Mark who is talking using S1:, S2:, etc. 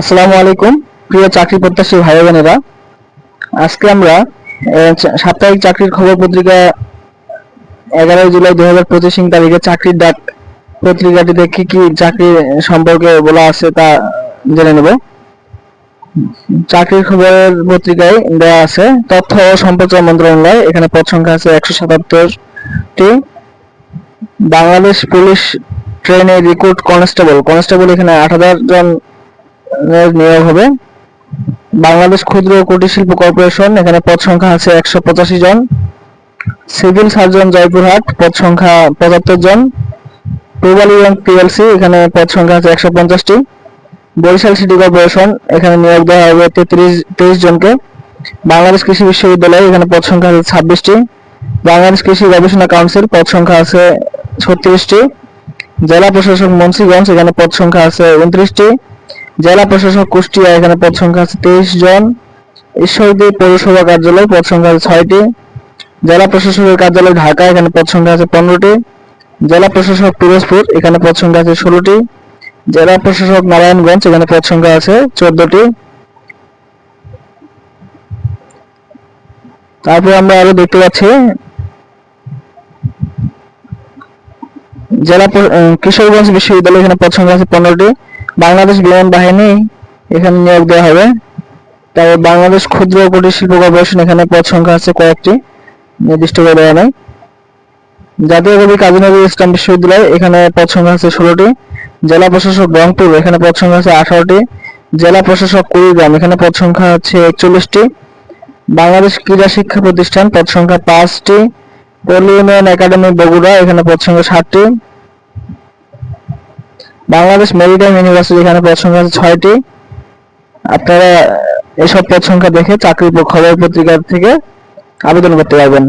S1: আসসালামু আলাইকুম, প্রিয় চাকরি প্রত্যাশী ভাই বোনেরা আজকে আমরা সাপ্তাহিক চাকরির খবর পত্রিকা এগারোই জুলাই হাজার পঁচিশ তারিখে চাকরির ডাক কি চাকরি সম্পর্কে বলা আছে তা জেনে নেব। চাকরির খবরের পত্রিকায় দেওয়া আছে, তথ্য ও সম্প্রচার মন্ত্রণালয়, এখানে পদ সংখ্যা আছে একশো সাতাত্তরটি। বাংলাদেশ পুলিশ ট্রেনে রিক্রুট কনস্টেবল কনস্টেবল এখানে আট হাজার জন নিয়োগ হবে। বাংলাদেশ ক্ষুদ্র ও কুটির শিল্প কর্পোরেশন, এখানে পদ সংখ্যা আছে একশো পঁচাশি জন। সিভিল সার্জন জয়পুরহাট, পদ সংখ্যা পঁচাত্তর জন। পূবালী ব্যাংক পিএলসি, এখানে পদ সংখ্যা আছে একশো পঞ্চাশটি। বরিশাল সিটি কর্পোরেশন, এখানে নিয়োগ দেওয়া হবে তেত্রিশ, তেইশ জনকে। বাংলাদেশ কৃষি বিশ্ববিদ্যালয়, এখানে পদ সংখ্যা আছে ছাব্বিশটি। বাংলাদেশ কৃষি গবেষণা কাউন্সিল, পদ সংখ্যা আছে ছত্রিশটি। জেলা প্রশাসক মুন্সিগঞ্জ, এখানে পদ সংখ্যা আছে উনত্রিশটি। জেলা প্রশাসক কুষ্টিয়া, এখানে পদ সংখ্যা আছে তেইশ জন। ঈশ্বরদী পৌরসভা কার্যালয়, পদ সংখ্যা আছে ছয়টি। জেলা প্রশাসকের কার্যালয় ঢাকা, এখানে পদ সংখ্যা আছে পনেরোটি। জেলা প্রশাসক পিরোজপুর, এখানে পদ সংখ্যা আছে ষোলোটি। জেলা প্রশাসক নারায়ণগঞ্জ, এখানে পদ সংখ্যা আছে চোদ্দটি। তারপর আমরা আরও দেখতে পাচ্ছি, জেলা কিশোরগঞ্জ বিশ্ববিদ্যালয়, এখানে পদ সংখ্যা আছে পনেরোটি। বাংলাদেশ বিমান বাহিনী এখানে নিয়োগ দেওয়া হবে। তারপর বাংলাদেশ ক্ষুদ্র কুটির শিল্প কর্পোরেশন এখানে পদ সংখ্যা আছে কয়েকটি, নির্দিষ্ট করে দেওয়া নাই। জাতীয় কবি কাজী নজরুল ইসলাম বিশ্ববিদ্যালয় এখানে পদ সংখ্যা আছে ষোলোটি, জেলা প্রশাসক রংপুর এখানে পদ সংখ্যা আছে আঠারোটি, জেলা প্রশাসক কুড়িগ্রাম এখানে পদ সংখ্যা আছে একচল্লিশটি, বাংলাদেশ ক্রীড়া শিক্ষা প্রতিষ্ঠান পদ সংখ্যা পাঁচটি, পল্লী উন্নয়ন একাডেমি বগুড়া এখানে পদ সংখ্যা ষাটটি বাংলাদেশ মেরিটাইম ইউনিভার্সিটি এখানে পদ সংখ্যা আছে ছয়টি। আপনারা এসব পদ সংখ্যা দেখে চাকরি খবর পত্রিকার থেকে আবেদন করতে পারবেন।